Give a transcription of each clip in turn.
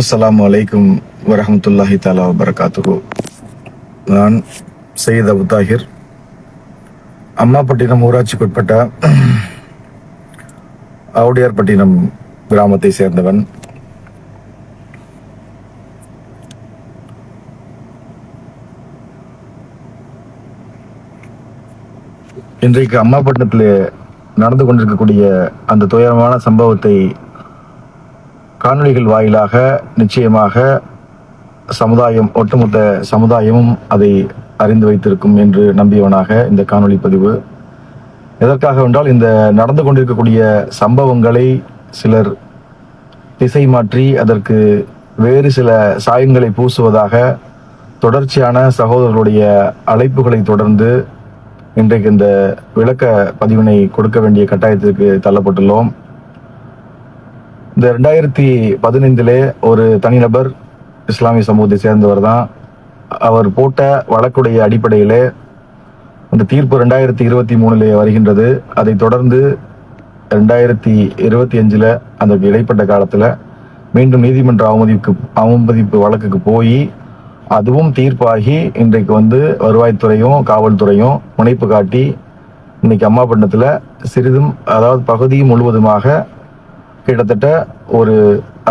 அஸ்ஸலாமு அலைக்கும் வரஹமத்துல்லாஹி தாலா வபரகாத்துஹு நான் சையத் அபு தாஹிர் அம்மாப்பட்டினம் ஊராட்சிக்குட்பட்ட ஆவுடையார்பட்டினம் கிராமத்தை சேர்ந்தவன். இன்றைக்கு அம்மாப்பட்டினத்தில் நடந்து கொண்டிருக்கக்கூடிய அந்த துயரமான சம்பவத்தை காணொளிகள் வாயிலாக நிச்சயமாக சமுதாயம் ஒட்டுமொத்த சமுதாயமும் அதை அறிந்து வைத்திருக்கும் என்று நம்பியவனாக இந்த காணொளி பதிவு. எதற்காக என்றால் இந்த நடந்து கொண்டிருக்கக்கூடிய சம்பவங்களை சிலர் திசை மாற்றி அதற்கு வேறு சில சாயங்களை பூசுவதாக தொடர்ச்சியான சகோதரர்களுடைய அழைப்புகளை தொடர்ந்து இன்றைக்கு இந்த விளக்க பதிவினை கொடுக்க வேண்டிய கட்டாயத்திற்கு தள்ளப்பட்டுள்ளோம். இந்த ரெண்டாயிரத்தி பதினைந்திலே ஒரு தனிநபர் இஸ்லாமிய சமூகத்தை சேர்ந்தவர் தான். அவர் போட்ட வழக்குடைய அடிப்படையிலே அந்த தீர்ப்பு ரெண்டாயிரத்தி இருபத்தி மூணுல வருகின்றது. அதைத் தொடர்ந்து ரெண்டாயிரத்தி இருபத்தி அஞ்சில் அந்த இடைப்பட்ட காலத்தில் மீண்டும் நீதிமன்ற அவமதிப்பு அவமதிப்பு வழக்குக்கு போய் அதுவும் தீர்ப்பாகி இன்றைக்கு வந்து வருவாய்த்துறையும் காவல்துறையும் முனைப்பு காட்டி இன்னைக்கு அம்மாப்பட்டினத்துல சிறிதும் அதாவது பகுதி முழுவதுமாக கிட்டத்தட்ட ஒரு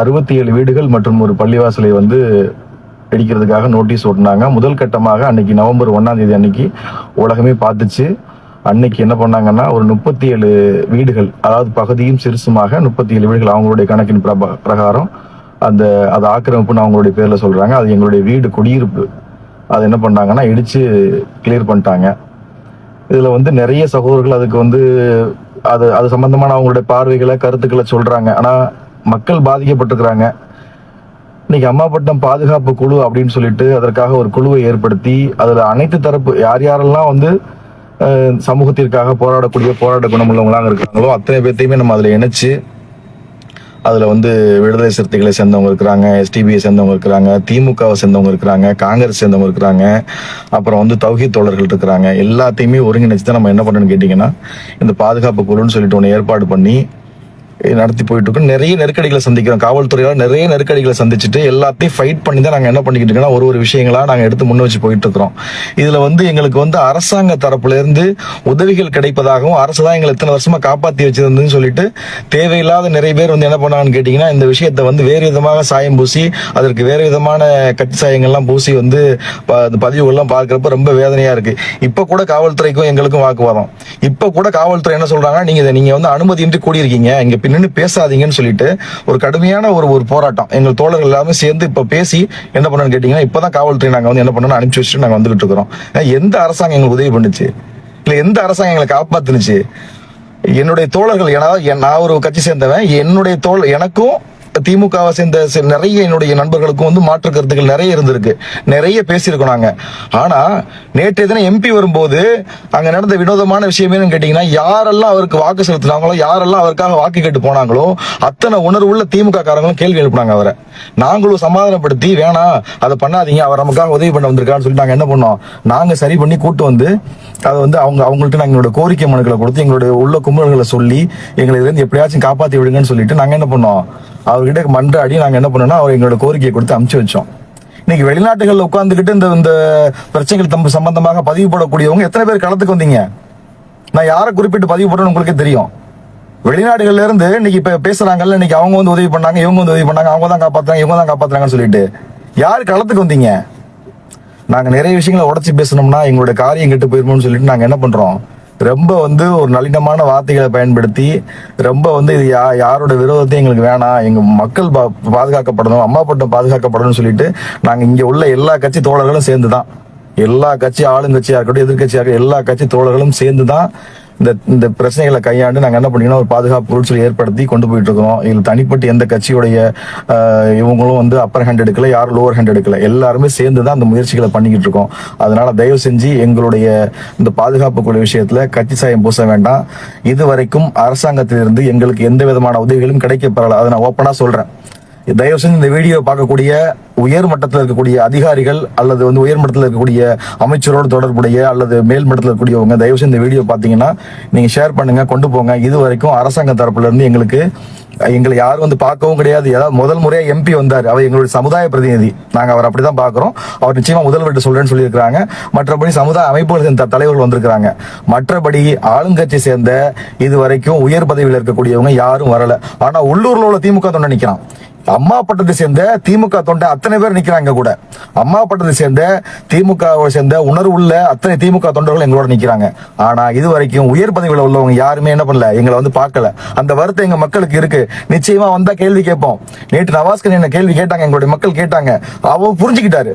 அறுபத்தி ஏழு வீடுகள் மற்றும் ஒரு பள்ளிவாசலை வந்து இடிக்கிறதுக்காக நோட்டீஸ் ஓட்டினாங்க முதல் கட்டமாக அன்னைக்கு நவம்பர் ஒன்னாம் தேதி அன்னைக்கு உலகமே பார்த்துச்சு. அன்னைக்கு என்ன பண்ணாங்கன்னா ஒரு முப்பத்தி ஏழு வீடுகள் அதாவது பகுதியும் சிறுசுமாக முப்பத்தி ஏழு வீடுகள் அவங்களுடைய கணக்கின் பிரகாரம் அந்த அது ஆக்கிரமிப்புன்னு அவங்களுடைய பேர்ல சொல்றாங்க. அது எங்களுடைய வீடு குடியிருப்பு. அது என்ன பண்ணாங்கன்னா இடிச்சு கிளியர் பண்ணிட்டாங்க. இதுல வந்து நிறைய சகோதரர்கள் அதுக்கு வந்து அது அது சம்பந்தமான அவங்களுடைய பார்வைகளை கருத்துக்களை சொல்றாங்க. ஆனா மக்கள் பாதிக்கப்பட்டிருக்கிறாங்க. இன்னைக்கு அம்மாப்பட்டம் பாதுகாப்பு குழு அப்படின்னு சொல்லிட்டு அதற்காக ஒரு குழுவை ஏற்படுத்தி அதுல அனைத்து தரப்பு யார் யாரெல்லாம் வந்து சமூகத்திற்காக போராடக்கூடிய போராட்ட குணமுள்ளவங்களாக இருக்காங்களோ அத்தனை பேர்த்தையுமே நம்ம அதுல இணைச்சு அதுல வந்து விடுதலை சிறுத்தைகளை சேர்ந்தவங்க இருக்கிறாங்க எஸ்டிபியை சேர்ந்தவங்க இருக்கிறாங்க திமுகவை சேர்ந்தவங்க இருக்கிறாங்க காங்கிரஸ் சேர்ந்தவங்க இருக்கிறாங்க அப்புறம் வந்து தௌஹீத் தோழர்கள் இருக்கிறாங்க. எல்லாத்தையுமே ஒருங்கிணைச்சு தான் நம்ம என்ன பண்ணணும்னு கேட்டிங்கன்னா இந்த பாதுகாப்பு குழுன்னு சொல்லிட்டு ஒன்று ஏற்பாடு பண்ணி நடத்தி போயிட்டு இருக்கோம் நிறைய நெருக்கடிகளை சந்திக்கிறோம். காவல்துறையால் நிறைய நெருக்கடிகளை சந்திச்சுட்டு எல்லாத்தையும் ஃபைட் பண்ணி தான் நாங்கள் என்ன பண்ணிக்கிட்டு இருக்கோம்னா ஒரு ஒரு விஷயங்களா நாங்கள் எடுத்து முன்ன வச்சு போயிட்டு இருக்கிறோம் இதுல வந்து எங்களுக்கு வந்து அரசாங்க தரப்புலேருந்து உதவிகள் கிடைப்பதாகவும் அரசு தான் எங்களை இத்தனை வருஷமா காப்பாற்றி வச்சிருந்ததுன்னு சொல்லிட்டு தேவையில்லாத நிறைய பேர் வந்து என்ன பண்ணாங்கன்னு கேட்டீங்கன்னா இந்த விஷயத்தை வந்து வேறு விதமாக சாயம் பூசி அதற்கு வேறு விதமான கட்சி சாயங்கள்லாம் பூசி வந்து ப- அந்த பதிவுகள்லாம் பார்க்குறப்ப ரொம்ப வேதனையா இருக்கு. இப்போ கூட காவல்துறைக்கும் எங்களுக்கும் வாக்குவாதம். இப்போ கூட காவல்துறை என்ன சொல்றாங்கன்னா நீங்க இதை நீங்க வந்து அனுமதியின்றி கூடியிருக்கீங்க. இங்க நின்று பேசாதீங்கன்னு சொல்லிட்டு ஒரு கடுமையான ஒரு ஒரு போராட்டம். எங்கள் தோழர்கள் எல்லாமே சேர்ந்து இப்போ பேசி என்ன பண்ணணும்னு கேட்டிங்கன்னால் இப்போ தான் காவல்துறை நாங்கள் வந்து என்ன பண்ணணும் அனுப்பிச்சு வச்சுட்டு நாங்கள் வந்துகிட்டு இருக்கிறோம். எந்த அரசாங்கம் எங்களுக்கு உதவி பண்ணுச்சு? இல்லை எந்த அரசாங்கம் எங்களை காப்பாத்துனுச்சு? என்னுடைய தோழர்கள் ஏன்னா என்- நான் ஒரு கட்சி சேர்ந்தவன். என்னுடைய தோழ எனக்கும் திமுகவை சேர்ந்த நிறைய என்னுடைய நண்பர்களுக்கும் வந்து மாற்று கருத்துக்கள் நிறைய இருந்திருக்கு. நிறைய பேசியிருக்கோம் நாங்கள் ஆனால் நேற்றைய தினம் எம்பி வரும்போது அங்கே நடந்த வினோதமான விஷயம் கேட்டிங்கன்னா யாரெல்லாம் அவருக்கு வாக்கு செலுத்தினாங்களோ யாரெல்லாம் அவருக்காக வாக்கு கேட்டு போனாங்களோ அத்தனை உணர்வுள்ள திமுக காரங்களும் கேள்வி எழுப்பினாங்க அவரை. நாங்களும் சமாதானப்படுத்தி வேணாம் அதை பண்ணாதீங்க. அவர் நமக்காக உதவி பண்ண வந்திருக்கான்னு சொல்லிட்டு நாங்கள் என்ன பண்ணோம்? நாங்கள் சரி பண்ணி கூட்டு வந்து அதை வந்து அவங்க அவங்கள்ட்ட நாங்கள் எங்களோட கோரிக்கை மனுக்களை கொடுத்து எங்களுடைய உள்ள கும்பல்களை சொல்லி எங்களை இருந்து எப்படியாச்சும் காப்பாற்றி விடுங்கன்னு சொல்லிட்டு நாங்கள் என்ன பண்ணோம்? அவர்கிட்ட மன்றாடி நாங்க என்ன பண்ணோம்னா அவர் எங்களோட கோரிக்கையை கொடுத்து அமுச்சு வச்சோம். இன்னைக்கு வெளிநாட்டுகள்ல உட்காந்துக்கிட்டு இந்த இந்த பிரச்சனைகள் தம்பு சம்பந்தமாக பதிவு போடக்கூடியவங்க எத்தனை பேர் களத்துக்கு வந்தீங்க? நான் யாரை குறிப்பிட்டு பதிவு போடுறேன்னு உங்களுக்கே தெரியும். வெளிநாடுகள்ல இருந்து இன்னைக்கு இப்ப பேசுறாங்கல்ல இன்னைக்கு அவங்க வந்து உதவி பண்ணாங்க இவங்க வந்து உதவி பண்ணாங்க அவங்க தான் காப்பாத்துறாங்க இவங்க தான் காப்பாத்துறாங்கன்னு சொல்லிட்டு. யார் களத்துக்கு வந்தீங்க? நாங்க நிறைய விஷயங்களை உடச்சி பேசணும்னா எங்களுடைய காரியம் கெட்டு போயிருமோன்னு சொல்லிட்டு நாங்க என்ன பண்றோம்? ரொம்ப வந்து ஒரு நளினமான வார்த்தைகளை பயன்படுத்தி ரொம்ப வந்து இது யா யாரோட விரோதத்தையும் எங்களுக்கு வேணாம். எங்க மக்கள் பா- பாதுகாக்கப்படணும். அம்மா பட்டம் பாதுகாக்கப்படணும்னு சொல்லிட்டு நாங்கள் இங்கே உள்ள எல்லா கட்சி தோழர்களும் சேர்ந்து தான் எல்லா கட்சி ஆளுங்கட்சியாக இருக்கட்டும் எதிர்கட்சியாக இருக்கட்டும் எல்லா கட்சி தோழர்களும் சேர்ந்து தான் இந்த இந்த பிரச்சனைகளை கையாண்டு நாங்கள் என்ன பண்ணீங்கன்னா ஒரு பாதுகாப்பு பொருட்களை ஏற்படுத்தி கொண்டு போயிட்டு இருக்கிறோம் இதில் தனிப்பட்டு எந்த கட்சியுடைய இவங்களும் வந்து அப்பர் ஹேண்ட் எடுக்கல யாரும் லோவர் ஹேண்ட் எடுக்கல. எல்லாருமே சேர்ந்து தான் அந்த முயற்சிகளை பண்ணிக்கிட்டு இருக்கோம் அதனால தயவு செஞ்சு எங்களுடைய இந்த பாதுகாப்பு குழு விஷயத்துல கட்சி சாயம் பூச வேண்டாம். இது வரைக்கும் அரசாங்கத்திலிருந்து எங்களுக்கு எந்த விதமான உதவிகளும் கிடைக்கப்பெறல. அதை நான் ஓப்பனா சொல்றேன். தயவு செஞ்சு இந்த வீடியோ பார்க்கக்கூடிய உயர் மட்டத்தில் இருக்கக்கூடிய அதிகாரிகள் அல்லது வந்து உயர் மட்டத்தில் இருக்கக்கூடிய அமைச்சரோடு தொடர்புடைய அல்லது மேல் மட்டத்தில் இருக்கக்கூடியவங்க தயவு செஞ்சு இந்த வீடியோ பார்த்தீங்கன்னா நீங்கள் ஷேர் பண்ணுங்கள் கொண்டு போங்க. இது வரைக்கும் அரசாங்க தரப்புலேருந்து எங்களுக்கு எங்களை யாரும் வந்து பார்க்கவும் கிடையாது. ஏதாவது முதல் முறையாக எம்பி வந்தார். அவர் எங்களுடைய சமுதாய பிரதிநிதி. நாங்கள் அவர் அப்படி தான் பார்க்குறோம். அவர் நிச்சயமாக முதல்வர்கிட்ட சொல்றேன்னு சொல்லியிருக்கிறாங்க. மற்றபடி சமுதாய அமைப்புகள் சேர்ந்த தலைவர்கள் வந்திருக்கிறாங்க. மற்றபடி ஆளுங்கட்சி சேர்ந்த இது வரைக்கும் உயர் பதவியில் இருக்கக்கூடியவங்க யாரும் வரல. ஆனால் உள்ளூரில் உள்ள திமுக தொண்டை நிற்கிறான் அம்மா பட்டத்தை சேர்ந்த திமுக தொண்டை அத்தனை பேர் நிக்கிறாங்க கூட. அம்மா பட்டத்தை சேர்ந்த திமுகவை சேர்ந்த உணர்வுள்ள அத்தனை திமுக தொண்டர்கள் எங்களோட நிக்கிறாங்க. ஆனா இது வரைக்கும் உயர் பதவியில் உள்ளவங்க யாருமே என்ன பண்ணல. எங்களை வந்து பார்க்கல. அந்த வருத்தம் எங்க மக்களுக்கு இருக்கு. நிச்சயமா வந்தா கேள்வி கேட்போம். நேற்று நவாஸ்கர் என்ன கேள்வி கேட்டாங்க எங்களுடைய மக்கள் கேட்டாங்க. அவ புரிஞ்சுக்கிட்டாரு.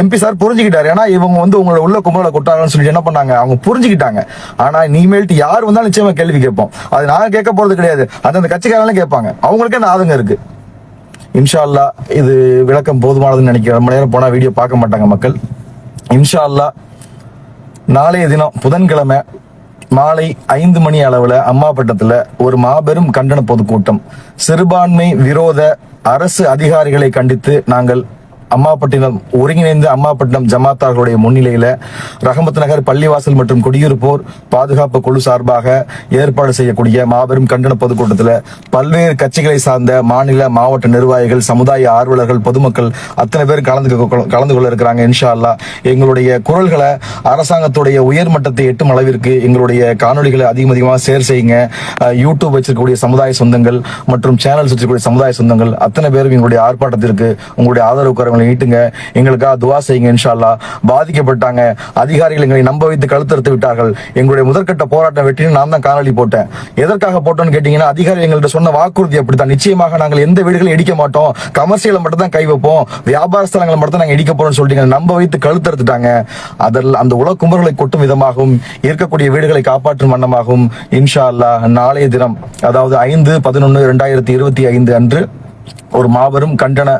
MP sir புரிஞ்சுக்கிட்டாரு. ஏன்னா இவங்க வந்து உங்களை உள்ள கும்பல கொட்டாங்கன்னு சொல்லி என்ன பண்ணாங்க? அவங்க புரிஞ்சுக்கிட்டாங்க. ஆனா இனிமேல்ட்டு யார் வந்தாலும் நிச்சயமா கேள்வி கேட்போம். அது நாங்க கேட்க போறது கிடையாது. அந்தந்த கட்சிக்காரங்களும் கேட்பாங்க. அவங்களுக்கே அந்த ஆதங்கம் இருக்கு. இன்ஷா அல்லாஹ் இது விளக்கம் போதுமானதுன்னு நினைக்கிறேன். ரொம்ப நேரம் போனா வீடியோ பார்க்க மாட்டாங்க மக்கள். இன்ஷா அல்லாஹ் நாளைய தினம் புதன்கிழமை மாலை ஐந்து மணி அளவுல அம்மாப்பட்டத்துல ஒரு மாபெரும் கண்டன பொதுக்கூட்டம். சிறுபான்மை விரோத அரசு அதிகாரிகளை கண்டித்து நாங்கள் அம்மாப்பட்டினம் ஒருங்கிணைந்த அம்மாப்பட்டினம் ஜமாத்தார்களுடைய முன்னிலையில் ரஹமத் நகர் பள்ளிவாசல் மற்றும் குடியிருப்போர் பாதுகாப்பு குழு சார்பாக ஏற்பாடு செய்யக்கூடிய மாபெரும் கண்டன பொதுக்கூட்டத்தில் பல்வேறு கட்சிகளை சார்ந்த மாநில மாவட்ட நிர்வாகிகள் சமுதாய ஆர்வலர்கள் பொதுமக்கள் அத்தனை பேர் கலந்து கொ- கலந்து கொள்ள இருக்கிறாங்க இன்ஷா அல்லாஹ் எங்களுடைய குரல்களை அரசாங்கத்துடைய உயர் மட்டத்தை எட்டும் அளவிற்கு எங்களுடைய காணொளிகளை அதிகம் அதிகமாக ஷேர் செய்யுங்க. யூடியூப் வச்சிருக்கக்கூடிய சமுதாய சொந்தங்கள் மற்றும் சேனல்ஸ் வச்சிருக்கக்கூடிய சமுதாய சொந்தங்கள் அத்தனை பேரும் எங்களுடைய ஆர்ப்பாட்டத்திற்கு உங்களுடைய ஆதரவு அவங்களை ஈட்டுங்க எங்களுக்காக துவா செய்யுங்க இன்ஷா அல்லாஹ் பாதிக்கப்பட்டாங்க. அதிகாரிகள் எங்களை நம்ப வைத்து கழுத்தறுத்து விட்டார்கள். எங்களுடைய முதற்கட்ட போராட்டம் வெற்றின்னு நான் தான் காணொலி போட்டேன். எதற்காக போட்டோம்னு கேட்டீங்கன்னா அதிகாரிகள் எங்கள்கிட்ட சொன்ன வாக்குறுதி அப்படித்தான். நிச்சயமாக நாங்கள் எந்த வீடுகளும் இடிக்க மாட்டோம். கமர்ஷியலை மட்டும் தான் கை வைப்போம். வியாபார ஸ்தலங்களை மட்டும் தான் நாங்கள் இடிக்க போறோம்னு சொல்லிட்டு நம்ப வைத்து கழுத்தறுத்துட்டாங்க. அதில் அந்த உலக கும்பர்களை கொட்டும் விதமாகவும் இருக்கக்கூடிய வீடுகளை காப்பாற்றும் வண்ணமாகவும் இன்ஷா அல்லாஹ் நாளைய தினம் அதாவது ஐந்து பதினொன்று இரண்டாயிரத்தி இருபத்தி ஐந்து அன்று ஒரு மாபெரும் கண்டன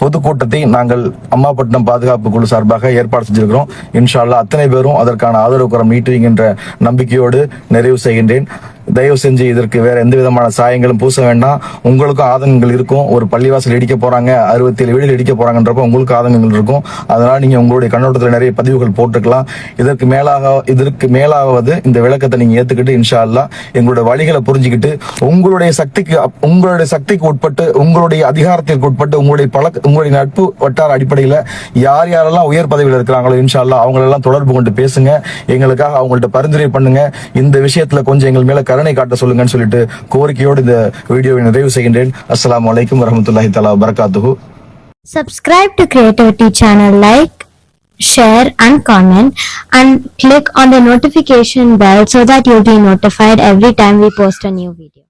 பொதுக்கூட்டத்தை நாங்கள் அம்மாப்பட்டினம் பாதுகாப்பு குழு சார்பாக ஏற்பாடு செஞ்சிருக்கிறோம். இன்ஷால்லா அத்தனை பேரும் அதற்கான ஆதரவு கரம் நீட்டுவீங்கன்ற நம்பிக்கையோடு நிறைவு செய்கின்றேன். தயவு செஞ்சு இதற்கு வேற எந்த விதமான சாயங்களும் பூச வேண்டாம். உங்களுக்கும் ஆதங்கங்கள் இருக்கும். ஒரு பள்ளிவாசல் இடிக்க போறாங்க அறுபத்தி ஏழு வீடுகள் இடிக்க போறாங்கன்றப்ப உங்களுக்கு ஆதங்கங்கள் இருக்கும். அதனால நீங்க உங்களுடைய கண்ணோட்டத்தில் நிறைய பதிவுகள் போட்டுக்கலாம் இதற்கு மேலாக இதற்கு மேலாவது இந்த விளக்கத்தை நீங்க ஏத்துக்கிட்டு இன்ஷா அல்லாஹ் எங்களுடைய வழிகளை புரிஞ்சுக்கிட்டு உங்களுடைய சக்திக்கு உங்களுடைய சக்திக்கு உட்பட்டு உங்களுடைய அதிகாரத்திற்கு உட்பட்டு உங்களுடைய பழக்க உங்களுடைய நட்பு வட்டார அடிப்படையில் யார் யாரெல்லாம் உயர் பதவியில் இருக்கிறாங்களோ இன்ஷால்லா அவங்களெல்லாம் தொடர்பு கொண்டு பேசுங்க. எங்களுக்காக அவங்கள்ட்ட பரிந்துரை பண்ணுங்க. இந்த விஷயத்துல கொஞ்சம் எங்கள் மேல கருணை காட்ட சொல்லுங்கன்னு சொல்லிட்டு கோரிக்கையோடு இந்த வீடியோவை நிறைவு செய்கின்றேன் அஸ்ஸலாமு அலைக்கும் வரஹ்மத்துல்லாஹி தஆலா வரகாத்துஹு Subscribe to Creativity channel, like, share and comment and click on the notification bell so that you'll be notified every time we post a new video.